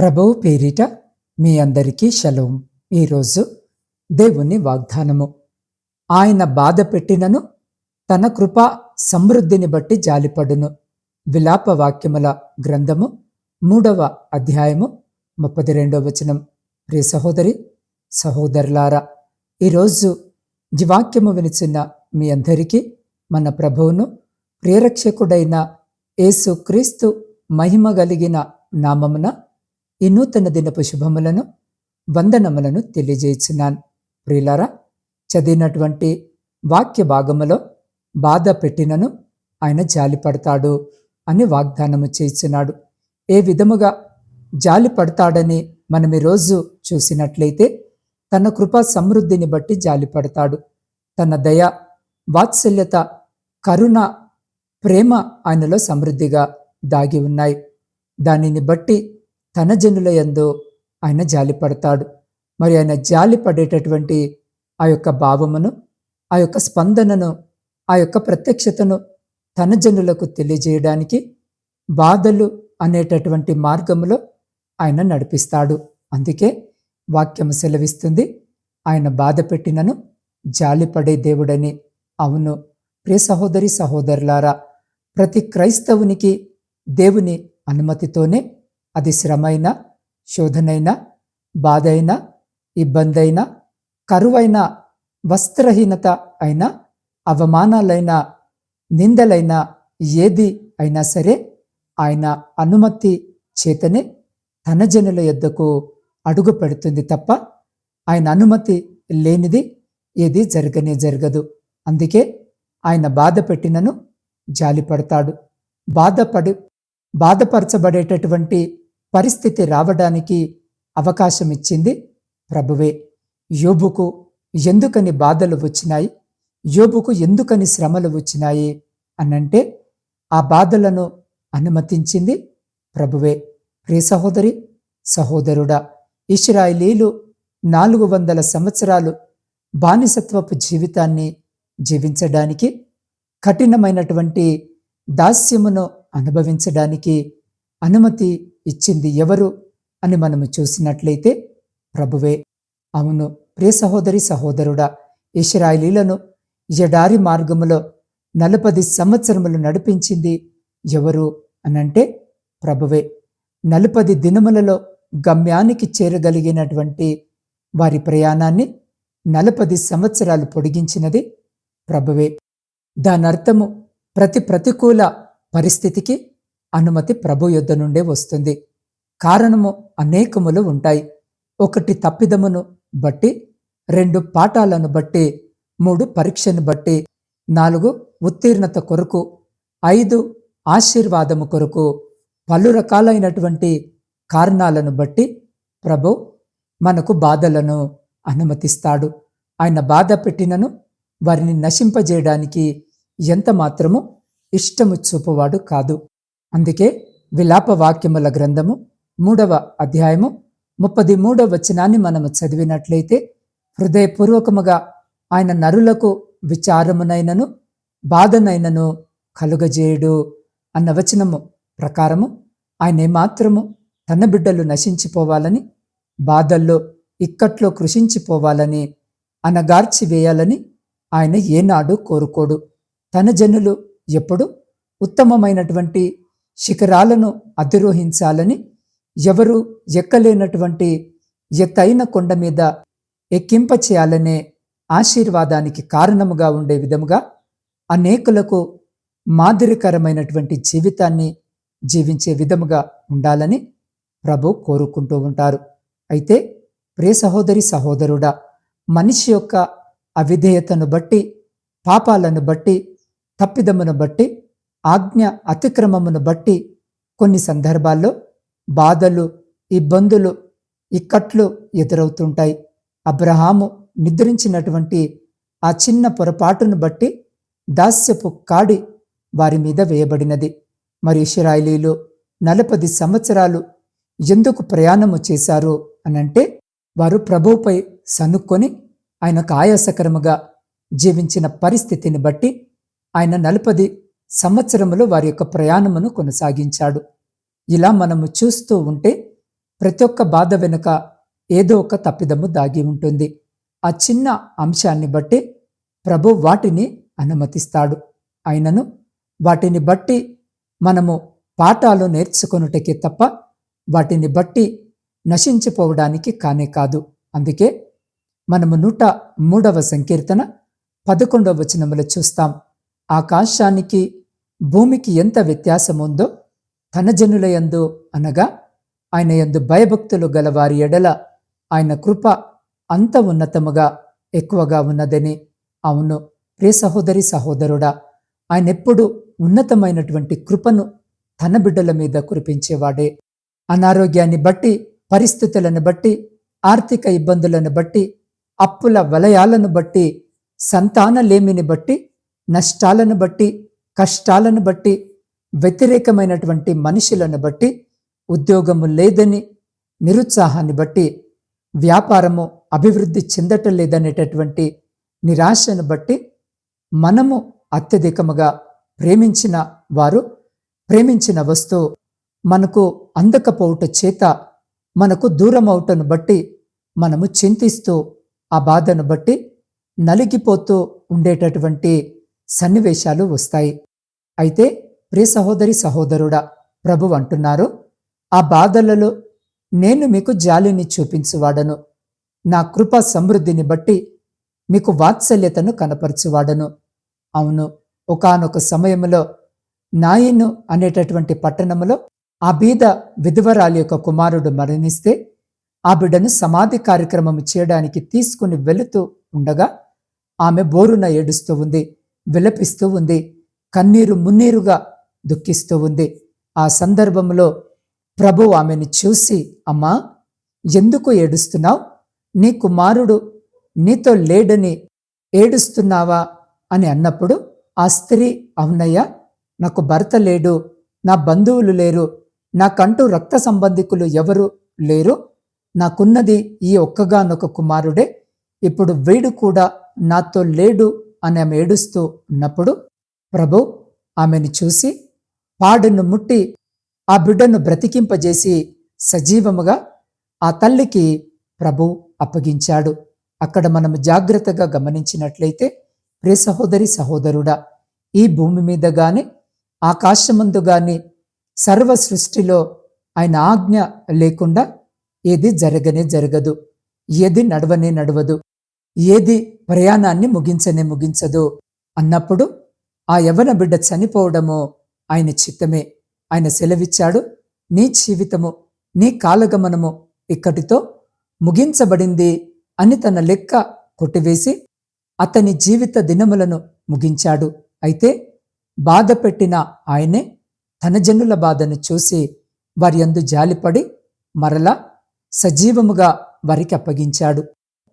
ప్రభువు పేరిట మీ అందరికీ షలోం. ఈరోజు దేవుని వాగ్దానము. ఆయన బాధ పెట్టినను తన కృప సమృద్ధిని బట్టి జాలిపడును. విలాప వాక్యముల గ్రంథము మూడవ అధ్యాయము ముప్పది రెండవ వచనం. ప్రియ సహోదరి సహోదరులారా ఈరోజు జీవాక్యము వినిచిన మీ అందరికీ మన ప్రభువును ప్రియరక్షకుడైన యేసు క్రీస్తు మహిమ కలిగిన నామమున ఈ నూతన దినపు శుభములను వందనములను తెలియజేస్తున్నాను ప్రియులారా చదివినటువంటి వాక్య భాగములో బాధ పెట్టినను ఆయన జాలిపడతాడు అని వాగ్దానము చేస్తున్నాడు ఏ విధముగా జాలి పడతాడని మనం ఈరోజు చూసినట్లయితే తన కృపా సమృద్ధిని బట్టి జాలిపడతాడు. తన దయ వాత్సల్యత కరుణ ప్రేమ ఆయనలో సమృద్ధిగా దాగి ఉన్నాయి. దానిని బట్టి తన జనుల యందు ఆయన జాలిపడతాడు మరి ఆయన జాలి పడేటటువంటి ఆ యొక్క భావమును ఆ యొక్క స్పందనను ఆ యొక్క ప్రత్యక్షతను తన జనులకు తెలియజేయడానికి బాధలు అనేటటువంటి మార్గములో ఆయన నడిపిస్తాడు. అందుకే వాక్యము సెలవిస్తుంది ఆయన బాధ పెట్టినను జాలిపడే దేవుడని. అవును ప్రియ సహోదరి సహోదరులారా ప్రతి క్రైస్తవునికి దేవుని అనుమతితోనే అది శ్రమైన శోధనైనా బాధైనా ఇబ్బందైనా కరువైన వస్త్రహీనత అయినా అవమానాలైన నిందలైన ఏది అయినా సరే ఆయన అనుమతి చేతనే తన జనుల యొద్దకు అడుగు పెడుతుంది తప్ప ఆయన అనుమతి లేనిది ఏది జరగనే జరగదు. అందుకే ఆయన బాధ పెట్టినను జాలిపడతాడు. బాధపడి బాధపరచబడేటటువంటి పరిస్థితి రావడానికి అవకాశం ఇచ్చింది ప్రభువే. యోబుకు ఎందుకని బాధలు వచ్చినాయి? యోబుకు ఎందుకని శ్రమలు వచ్చినాయి? అనంటే ఆ బాధలను అనుమతించింది ప్రభువే. ప్రియ సహోదరి సహోదరుడా ఇస్రాయిలీలు నాలుగు వందల సంవత్సరాలు బానిసత్వపు జీవితాన్ని జీవించడానికి కఠినమైనటువంటి దాస్యమును అనుభవించడానికి అనుమతి ఇచ్చింది ఎవరు అని మనము చూసినట్లయితే ప్రభువే. అవును ప్రియ సహోదరి సహోదరుడా ఇస్రాయిలీలను ఎడారి మార్గములో నలపది సంవత్సరములు నడిపించింది ఎవరు అనంటే ప్రభువే. నలుపది దినములలో గమ్యానికి చేరగలిగినటువంటి వారి ప్రయాణాన్ని నలపది సంవత్సరాలు పొడిగించినది ప్రభువే. దానర్థము ప్రతి ప్రతికూల పరిస్థితికి అనుమతి ప్రభు యొద్ద నుండే వస్తుంది. కారణము అనేకములు ఉంటాయి. ఒకటి తప్పిదమును బట్టి రెండు పాఠాలను బట్టి మూడు పరీక్షను బట్టి నాలుగు ఉత్తీర్ణత కొరకు ఐదు ఆశీర్వాదము కొరకు పలు రకాలైనటువంటి కారణాలను బట్టి ప్రభు మనకు బాధలను అనుమతిస్తాడు. ఆయన బాధ పెట్టినను వారిని నశింపజేయడానికి ఎంత మాత్రము ఇష్టము చూపువాడు కాదు. అందుకే విలాప వాక్యముల గ్రంథము మూడవ అధ్యాయము ముప్పది మూడవ వచనాన్ని మనము చదివినట్లయితే హృదయపూర్వకముగా ఆయన నరులకు విచారమునైనను బాధనైనను కలుగజేయుడు అన్న వచనము ప్రకారము ఆయన ఏమాత్రము తన బిడ్డలు నశించిపోవాలని బాధల్లో ఇక్కట్లో కృషించిపోవాలని అనగార్చి వేయాలని ఆయన ఏనాడు కోరుకోడు. తన జనులు ఎప్పుడు ఉత్తమమైనటువంటి శిఖరాలను అధిరోహించాలని ఎవరు ఎక్కలేనటువంటి ఎత్తైన కొండ మీద ఎక్కింప చేయాలనే ఆశీర్వాదానికి కారణముగా ఉండే విధముగా అనేకులకు మాదిరికరమైనటువంటి జీవితాన్ని జీవించే విధముగా ఉండాలని ప్రభు కోరుకుంటూ ఉంటారు. అయితే ప్రియ సహోదరి సహోదరుడా మనిషి యొక్క అవిధేయతను బట్టి పాపాలను బట్టి తప్పిదమును బట్టి ఆజ్ఞ అతిక్రమమును బట్టి కొన్ని సందర్భాల్లో బాధలు ఇబ్బందులు ఇక్కట్లు ఎదురవుతుంటాయి. అబ్రహాము నిద్రించినటువంటి ఆ చిన్న పొరపాటును బట్టి దాస్యపు కాడి వారి మీద వేయబడినది. మరి ఇషరాయిలీలు నలపది సంవత్సరాలు ఎందుకు ప్రయాణము చేశారు అనంటే వారు ప్రభువుపై సనుక్కొని ఆయనకు ఆయాసకరముగా జీవించిన పరిస్థితిని బట్టి ఆయన నలపది సంవత్సరములు వారి యొక్క ప్రయాణమును కొనసాగించాడు. ఇలా మనము చూస్తూ ఉంటే ప్రతి ఒక్క బాధ వెనుక ఏదో ఒక తప్పిదము దాగి ఉంటుంది. ఆ చిన్న అంశాన్ని బట్టి ప్రభు వాటిని అనుమతిస్తాడు. అయినను వాటిని బట్టి మనము పాఠాలు నేర్చుకొనుటకే తప్ప వాటిని బట్టి నశించిపోవడానికి కానే కాదు. అందుకే మనము నూట మూడవ సంకీర్తన పదకొండవ వచనములు చూస్తాం. ఆకాశానికి భూమికి ఎంత వ్యత్యాసం ఉందో తన జనులయందు అనగా ఆయన యందు భయభక్తులు గల వారి ఎడల ఆయన కృప అంత ఉన్నతముగా ఎక్కువగా ఉన్నదని. అవును ప్రియ సహోదరి సహోదరుడా ఆయన ఎప్పుడు ఉన్నతమైనటువంటి కృపను తన బిడ్డల మీద కురిపించేవాడే. అనారోగ్యాన్ని బట్టి పరిస్థితులను బట్టి ఆర్థిక ఇబ్బందులను బట్టి అప్పుల వలయాలను బట్టి సంతానలేమిని బట్టి నష్టాలను బట్టి కష్టాలను బట్టి వ్యతిరేకమైనటువంటి మనుషులను బట్టి ఉద్యోగము లేదని నిరుత్సాహాన్ని బట్టి వ్యాపారము అభివృద్ధి చెందటం లేదనేటటువంటి నిరాశను బట్టి మనము అత్యధికముగా ప్రేమించిన వారు ప్రేమించిన వస్తువు మనకు అందకపోవుట చేత మనకు దూరం అవుటను బట్టి మనము చింతిస్తూ ఆ బాధను బట్టి నలిగిపోతూ ఉండేటటువంటి సన్నివేశాలు వస్తాయి. అయితే ప్రియ సహోదరి సహోదరుడా ప్రభు అంటున్నారు ఆ బాధలలో నేను మీకు జాలిని చూపించువాడను. నా కృప సమృద్ధిని బట్టి మీకు వాత్సల్యతను కనపరచువాడను. అవును ఒకానొక సమయంలో నాయను అనేటటువంటి పట్టణములో ఆ బీద విధవరాలి యొక్క కుమారుడు మరణిస్తే ఆ బిడ్డను సమాధి కార్యక్రమం చేయడానికి తీసుకుని వెళుతూ ఉండగా ఆమె బోరున ఏడుస్తూ ఉంది. విలపిస్తూ ఉంది. కన్నీరు మున్నీరుగా దుఃఖిస్తూ ఉంది. ఆ సందర్భంలో ప్రభు ఆమెను చూసి అమ్మా ఎందుకు ఏడుస్తున్నావు? నీ కుమారుడు నీతో లేడని ఏడుస్తున్నావా? అని అన్నప్పుడు ఆ స్త్రీ అవునయ్యా నాకు భర్త లేడు నా బంధువులు లేరు నాకంటూ రక్త సంబంధికులు ఎవరు లేరు? నాకున్నది ఈ ఒక్కగానొక కుమారుడే ఇప్పుడు వీడు కూడా నాతో లేడు అని ఆమె ఏడుస్తూ ఉన్నప్పుడు ప్రభు ఆమెను చూసి పాడును ముట్టి ఆ బిడ్డను బ్రతికింపజేసి సజీవముగా ఆ తల్లికి ప్రభు అప్పగించాడు. అక్కడ మనం జాగ్రత్తగా గమనించినట్లయితే ప్రే సహోదరి సహోదరుడా ఈ భూమి మీద గాని ఆకాశమందు గాని సర్వ సృష్టిలో ఆయన ఆజ్ఞ లేకుండా ఏది జరగనే జరగదు. ఏది నడవనే నడవదు. ఏది ప్రయాణాన్ని ముగించనే ముగించదు. అన్నప్పుడు ఆ యవన బిడ్డ చనిపోవడము ఆయన చిత్తమే. ఆయన సెలవిచ్చాడు నీ జీవితము నీ కాలగమనము ఇక్కడితో ముగించబడింది అని తన లెక్క కొట్టివేసి అతని జీవిత దినములను ముగించాడు. అయితే బాధ పెట్టిన ఆయనే తన జనుల బాధను చూసి వారి అందు జాలిపడి మరలా సజీవముగా వారికి అప్పగించాడు.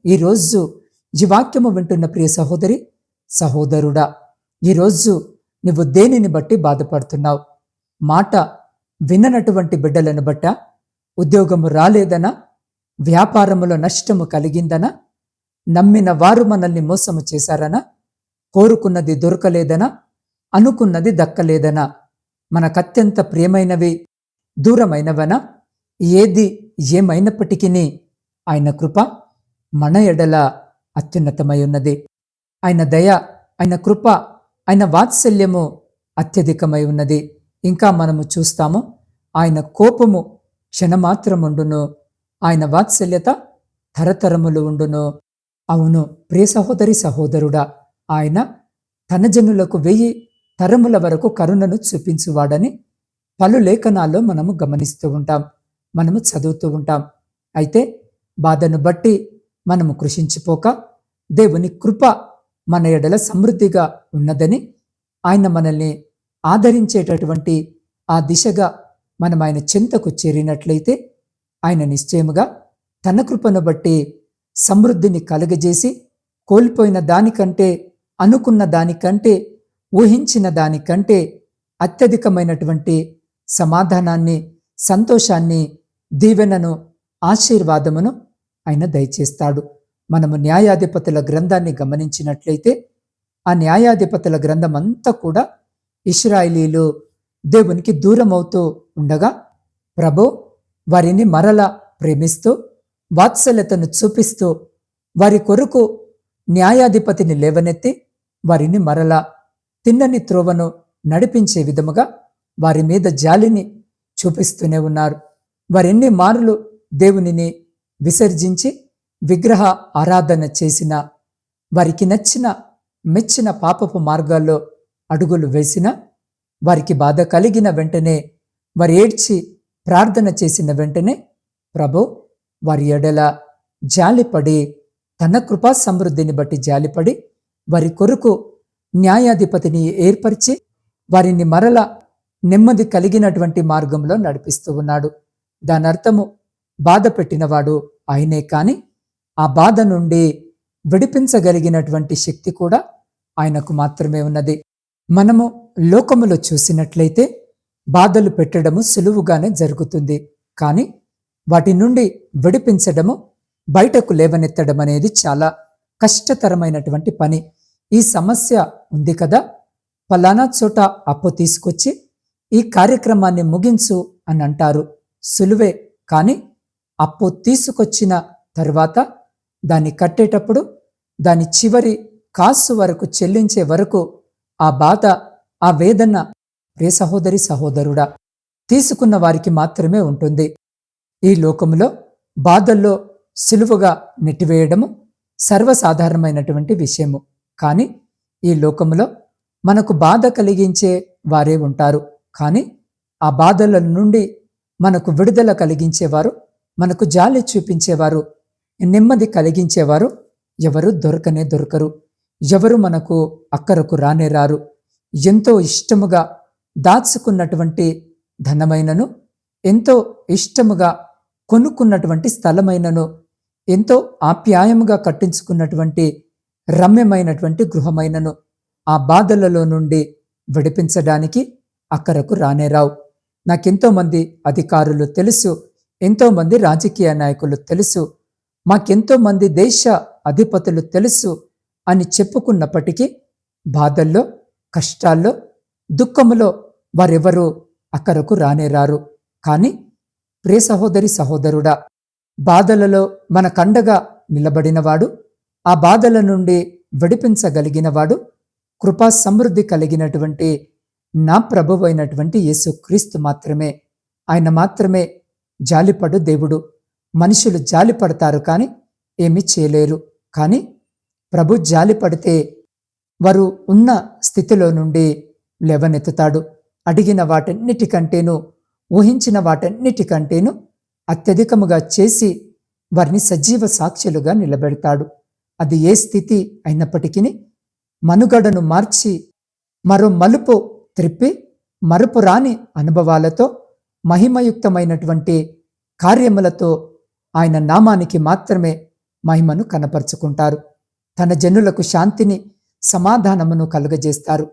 ఈరోజు ఈ వాక్యము వింటున్న ప్రియ సహోదరి సహోదరుడా ఈరోజు నువ్వు దేనిని బట్టి బాధపడుతున్నావు? మాట విననటువంటి బిడ్డలను బట్ట ఉద్యోగము రాలేదనా? వ్యాపారములో నష్టము కలిగిందనా? నమ్మిన వారు మనల్ని మోసము చేశారనా? కోరుకున్నది దొరకలేదనా? అనుకున్నది దక్కలేదనా? మనకత్యంత ప్రియమైనవి దూరమైనవనా? ఏది ఏమైనప్పటికీ ఆయన కృప మన ఎడల అత్యున్నతమై ఉన్నది ఆయన దయ ఆయన కృప ఆయన వాత్సల్యము అత్యధికమై ఉన్నది ఇంకా మనము చూస్తాము ఆయన కోపము క్షణమాత్రముండును ఆయన వాత్సల్యత తరతరములు ఉండును. అవును ప్రియ సహోదరి సహోదరుడా ఆయన తన జనులకు వెయ్యి తరముల వరకు కరుణను చూపించువాడని పలు లేఖనాల్లో మనము గమనిస్తూ ఉంటాం మనము చదువుతూ ఉంటాం. అయితే బాధను బట్టి మనము కృషించిపోక దేవుని కృప మన ఎడల సమృద్ధిగా ఉన్నదని ఆయన మనల్ని ఆదరించేటటువంటి ఆ దిశగా మనం ఆయన చింతకు చేరినట్లయితే ఆయన నిశ్చయముగా తన కృపను బట్టి సమృద్ధిని కలుగజేసి కోల్పోయిన దానికంటే అనుకున్న దానికంటే ఊహించిన దానికంటే అత్యధికమైనటువంటి సమాధానాన్ని సంతోషాన్ని దీవెనను ఆశీర్వాదమును ఆయన దయచేస్తాడు. మనము న్యాయాధిపతుల గ్రంథాన్ని గమనించినట్లయితే ఆ న్యాయాధిపతుల గ్రంథం అంతా కూడా ఇస్రాయిలీలు దేవునికి దూరం అవుతూ ఉండగా ప్రభు వారిని మరల ప్రేమిస్తూ వాత్సల్యతను చూపిస్తూ వారి కొరకు న్యాయాధిపతిని లేవనెత్తి వారిని మరలా తిన్నని త్రోవను నడిపించే విధముగా వారి మీద జాలిని చూపిస్తూనే ఉన్నారు. వారెన్ని మారులు దేవునిని విసర్జించి విగ్రహ ఆరాధన చేసిన వారికి నచ్చిన మెచ్చిన పాపపు మార్గాల్లో అడుగులు వేసిన వారికి బాధ కలిగిన వెంటనే వారు ఏడ్చి ప్రార్థన చేసిన వెంటనే ప్రభు వారి ఎడల జాలిపడి తన కృపా సమృద్ధిని బట్టి జాలిపడి వారి కొరకు న్యాయాధిపతిని ఏర్పరిచి వారిని మరల నెమ్మది కలిగినటువంటి మార్గంలో నడిపిస్తూ ఉన్నాడు. దాని అర్థము బాధ పెట్టినవాడు ఆయనే కానీ ఆ బాధ నుండి విడిపించగలిగినటువంటి శక్తి కూడా ఆయనకు మాత్రమే ఉన్నది. మనము లోకములో చూసినట్లయితే బాధలు పెట్టడము సులువుగానే జరుగుతుంది. కానీ వాటి నుండి విడిపించడము బయటకు లేవనెత్తడం అనేది చాలా కష్టతరమైనటువంటి పని. ఈ సమస్య ఉంది కదా? పలానా చోట అప్పు తీసుకొచ్చి ఈ కార్యక్రమాన్ని ముగించు అని అంటారు సులువే కానీ అప్పు తీసుకొచ్చిన తర్వాత దాన్ని కట్టేటప్పుడు దాని చివరి కాసు వరకు చెల్లించే వరకు ఆ బాధ ఆ వేదన ప్రియ సహోదరి సహోదరుడా తీసుకున్న వారికి మాత్రమే ఉంటుంది. ఈ లోకములో బాధల్లో సులువుగా నెట్టివేయడము సర్వసాధారణమైనటువంటి విషయము. కానీ ఈ లోకములో మనకు బాధ కలిగించే వారే ఉంటారు. కానీ ఆ బాధల నుండి మనకు విడుదల కలిగించేవారు మనకు జాలి చూపించేవారు నెమ్మది కలిగించేవారు ఎవరు దొరకనే దొరకరు. ఎవరు మనకు అక్కరకు రానే రారు. ఎంతో ఇష్టముగా దాచుకున్నటువంటి ధనమైనను ఎంతో ఇష్టముగా కొనుక్కున్నటువంటి స్థలమైనను ఎంతో ఆప్యాయముగా కట్టించుకున్నటువంటి రమ్యమైనటువంటి గృహమైనను ఆ బాధలలో నుండి విడిపించడానికి అక్కరకు రానేరావు నాకెంతోమంది అధికారులు తెలుసు ఎంతోమంది రాజకీయ నాయకులు తెలుసు మాకెంతో మంది దేశ అధిపతులు తెలుసు అని చెప్పుకున్నప్పటికీ బాధల్లో కష్టాల్లో దుఃఖములో వారెవరూ అక్కరకు రానేరారు కానీ ప్రే సహోదరి సహోదరుడా బాధలలో మన కండగా నిలబడినవాడు ఆ బాధల నుండి విడిపించగలిగినవాడు కృపా సమృద్ధి కలిగినటువంటి నా ప్రభువైనటువంటి యేసుక్రీస్తు మాత్రమే. ఆయన మాత్రమే జాలిపడు దేవుడు. మనుషులు జాలిపడతారు కానీ ఏమీ చేయలేరు. కానీ ప్రభు జాలిపడితే వారు ఉన్న స్థితిలో నుండి లేవనెత్తుతాడు. అడిగిన వాటన్నిటికంటేను ఊహించిన వాటన్నిటికంటేను అత్యధికముగా చేసి వారిని సజీవ సాక్షులుగా నిలబెడతాడు. అది ఏ స్థితి అయినప్పటికీ మనుగడను మార్చి మరో మలుపు త్రిప్పి మరుపు రాని అనుభవాలతో మహిమయుక్తమైనటువంటి కార్యములతో ఆయన నామానికి మాత్రమే మహిమను కనపరుచుకుంటారు. తన జనులకు శాంతిని సమాధానమును కలుగజేస్తారు.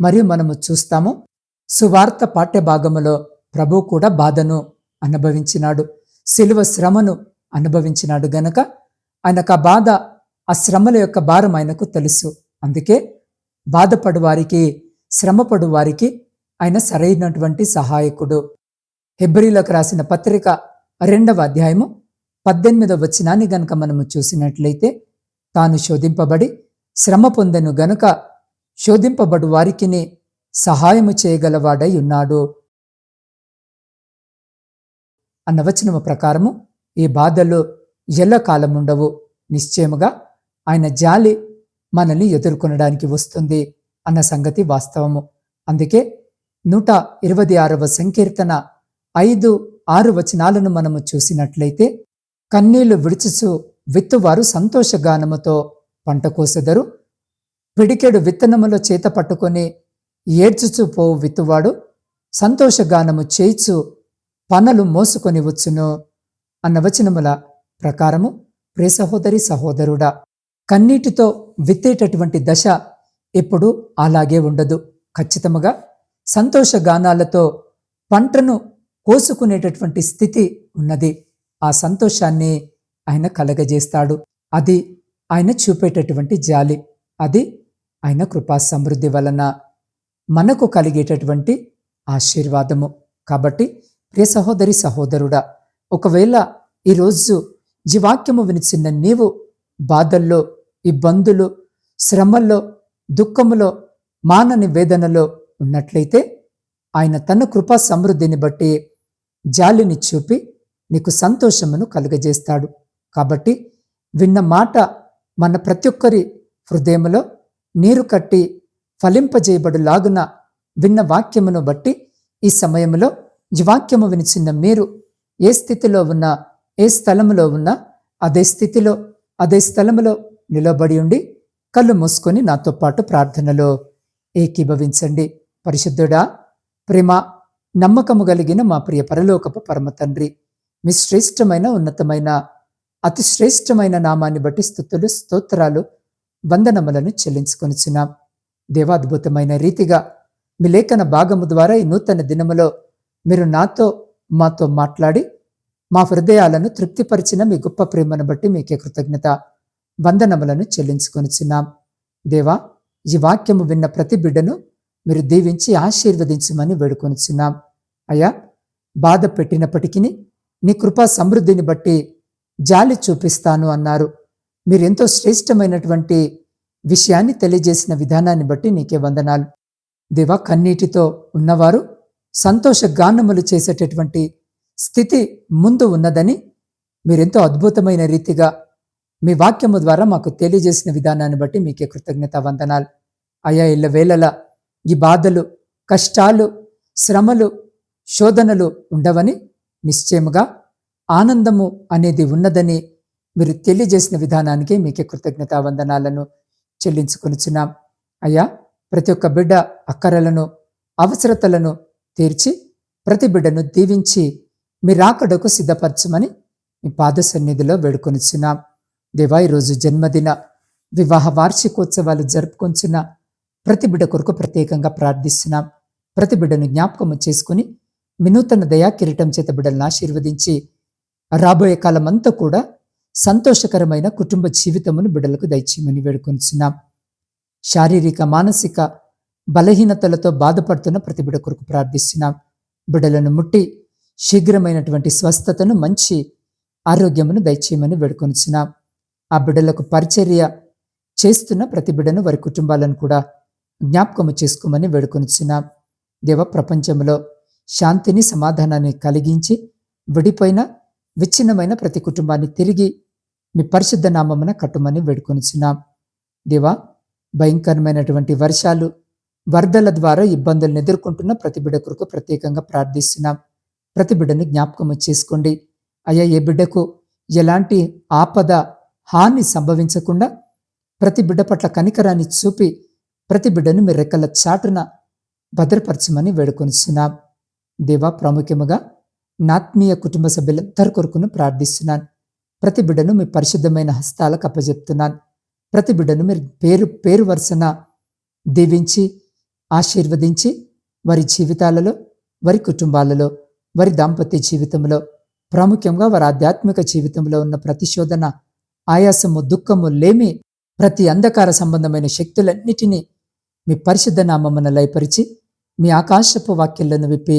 మరియు మనము చూస్తాము సువార్త పాఠ్యభాగములో ప్రభు కూడా బాధను అనుభవించినాడు. శిలువ శ్రమను అనుభవించినాడు గనక ఆయనకు ఆ బాధ ఆ శ్రమల యొక్క భారం ఆయనకు తెలుసు. అందుకే బాధపడు వారికి శ్రమపడు వారికి ఆయన సరైనటువంటి సహాయకుడు. హెబ్రిలకు రాసిన పత్రిక రెండవ అధ్యాయము పద్దెనిమిదవ వచనాన్ని గనక మనము చూసినట్లయితే తాను శోధింపబడి శ్రమ పొందెను గనుక శోధింపబడు వారికిని సహాయము చేయగలవాడై ఉన్నాడు. అన్న వచనము ప్రకారము ఈ బాధలు ఎల్లకాలముండవు నిశ్చయముగా ఆయన జాలి మనల్ని ఎదుర్కొనడానికి వస్తుంది అన్న సంగతి వాస్తవము. అందుకే నూట ఇరవై ఆరవ సంకీర్తన ఐదు ఆరు వచనాలను మనము చూసినట్లయితే కన్నీళ్ళు విడుచుచు విత్తువారు సంతోషగానముతో పంట కోసెదరు. పిడికెడు విత్తనములో చేత పట్టుకొని ఏడ్చుచు పోవు విత్తువాడు. సంతోషగానము చేయిచు పనులు మోసుకొని వచ్చును అన్న వచనముల ప్రకారము. ప్రే సహోదరి సహోదరుడా కన్నీటితో విత్తేటటువంటి దశ ఎప్పుడు అలాగే ఉండదు. ఖచ్చితముగా సంతోషగానాలతో పంటను కోసుకునేటటువంటి స్థితి ఉన్నది. ఆ సంతోషాన్ని ఆయన కలగజేస్తాడు. అది ఆయన చూపేటటువంటి జాలి. అది ఆయన కృపా సమృద్ధి వలన మనకు కలిగేటటువంటి ఆశీర్వాదము. కాబట్టి ప్రియ సహోదరి సహోదరుడా ఒకవేళ ఈరోజు జీవాక్యము వినిచిన నీవు బాధల్లో ఇబ్బందులు శ్రమల్లో దుఃఖములో మానని వేదనలో ఉన్నట్లయితే ఆయన తన కృపా సమృద్ధిని బట్టి జాలిని చూపి నీకు సంతోషమును కలుగజేస్తాడు. కాబట్టి విన్న మాట మన ప్రతి ఒక్కరి హృదయములో నీరు కట్టి ఫలింపజేయబడులాగున విన్న వాక్యమును బట్టి ఈ సమయంలో ఈ వాక్యము వినిచిన మీరు ఏ స్థితిలో ఉన్నా ఏ స్థలములో ఉన్నా అదే స్థితిలో అదే స్థలములో నిలబడి ఉండి కళ్ళు మూసుకొని నాతో పాటు ప్రార్థనలో ఏకీభవించండి. పరిశుద్ధుడా ప్రేమ నమ్మకము కలిగిన మా ప్రియ పరలోకపు పరమ తండ్రి మీ శ్రేష్టమైన ఉన్నతమైన అతి శ్రేష్టమైన నామాన్ని బట్టి స్థుతులు స్తోత్రాలు వందనములను చెల్లించుకొనిచున్నాం. దేవాద్భుతమైన రీతిగా మీ లేఖన భాగము ద్వారా ఈ నూతన దినములో మీరు నాతో మాతో మాట్లాడి మా హృదయాలను తృప్తిపరిచిన మీ గొప్ప ప్రేమను బట్టి మీకే కృతజ్ఞత వందనములను చెల్లించుకొనిచున్నాం. దేవా ఈ వాక్యము విన్న ప్రతి బిడ్డను మీరు దీవించి ఆశీర్వదించమని వేడుకొనిచున్నాం. అయ్యా బాధ పెట్టినప్పటికీ నీ కృపా సమృద్ధిని బట్టి జాలి చూపిస్తాను అన్నారు. మీరెంతో శ్రేష్టమైనటువంటి విషయాన్ని తెలియజేసిన విధానాన్ని బట్టి నీకే వందనాలు. దేవా కన్నీటితో ఉన్నవారు సంతోష గానములు చేసేటటువంటి స్థితి ముందు ఉన్నదని మీరెంతో అద్భుతమైన రీతిగా మీ వాక్యము ద్వారా మాకు తెలియజేసిన విధానాన్ని బట్టి మీకే కృతజ్ఞత వందనాలు. అయా ఇళ్ళ వేళల ఈ బాధలు కష్టాలు శ్రమలు శోధనలు ఉండవని నిశ్చయముగా ఆనందము అనేది ఉన్నదని మీరు తెలియజేసిన విధానానికి మీకే కృతజ్ఞత వందనాలను చెల్లించుకొనిచున్నాం. అయ్యా ప్రతి ఒక్క బిడ్డ అక్కరలను అవసరతలను తీర్చి ప్రతి బిడ్డను దీవించి మీ రాకడకు సిద్ధపరచమని మీ పాద సన్నిధిలో వేడుకొనిచున్నాం. దేవా ఈరోజు జన్మదిన వివాహ వార్షికోత్సవాలు జరుపుకొంచున్న ప్రతి బిడ్డ కొరకు ప్రత్యేకంగా ప్రార్థిస్తున్నాం. ప్రతి బిడ్డను జ్ఞాపకము చేసుకుని వినూతన దయా కిరీటం చేత బిడ్డలను ఆశీర్వదించి రాబోయే కాలం అంతా కూడా సంతోషకరమైన కుటుంబ జీవితమును బిడ్డలకు దయచేయమని వేడుకొనిచున్నాం. శారీరక మానసిక బలహీనతలతో బాధపడుతున్న ప్రతి బిడ్డ కొరకు ప్రార్థిస్తున్నాం. బిడ్డలను ముట్టి శీఘ్రమైనటువంటి స్వస్థతను మంచి ఆరోగ్యమును దయచేయమని వేడుకొనిచున్నాం. ఆ బిడ్డలకు పరిచర్య చేస్తున్న ప్రతి బిడ్డను వారి కుటుంబాలను కూడా జ్ఞాపకము చేసుకోమని వేడుకొనిచున్నాం. దేవ ప్రపంచంలో శాంతిని సమాధానాన్ని కలిగించి విడిపోయిన విచ్ఛిన్నమైన ప్రతి కుటుంబాన్ని తిరిగి మీ పరిశుద్ధ నామమున కట్టుమని వేడుకొనిచున్నాం. దేవా భయంకరమైనటువంటి వర్షాలు వరదల ద్వారా ఇబ్బందులను ఎదుర్కొంటున్న ప్రతి బిడ్డ కొరకు ప్రత్యేకంగా ప్రార్థిస్తున్నాం. ప్రతి బిడ్డను జ్ఞాపకం చేసుకోండి. అయ్యా ఏ బిడ్డకు ఎలాంటి ఆపద హాని సంభవించకుండా ప్రతి బిడ్డ పట్ల కనికరాన్ని చూపి ప్రతి బిడ్డను మీ రెక్కల చాటున భద్రపరచమని వేడుకొనిస్తున్నాం దేవా ప్రాముఖ్యముగా నాత్మీయ కుటుంబ సభ్యులందరి కొరకును ప్రార్థిస్తున్నాను. ప్రతి బిడ్డను మీ పరిశుద్ధమైన హస్తాలకు అప్పజెప్తున్నాను. ప్రతి బిడ్డను మీరు పేరు పేరు వరుసన దీవించి ఆశీర్వదించి వారి జీవితాలలో వారి కుటుంబాలలో వారి దాంపత్య జీవితంలో ప్రాముఖ్యంగా వారి ఆధ్యాత్మిక జీవితంలో ఉన్న ప్రతిశోధన ఆయాసము దుఃఖము లేమి ప్రతి అంధకార సంబంధమైన శక్తులన్నిటినీ మీ పరిశుద్ధ నామమున లయపరిచి మీ ఆకాశపు వాక్యాలను విప్పి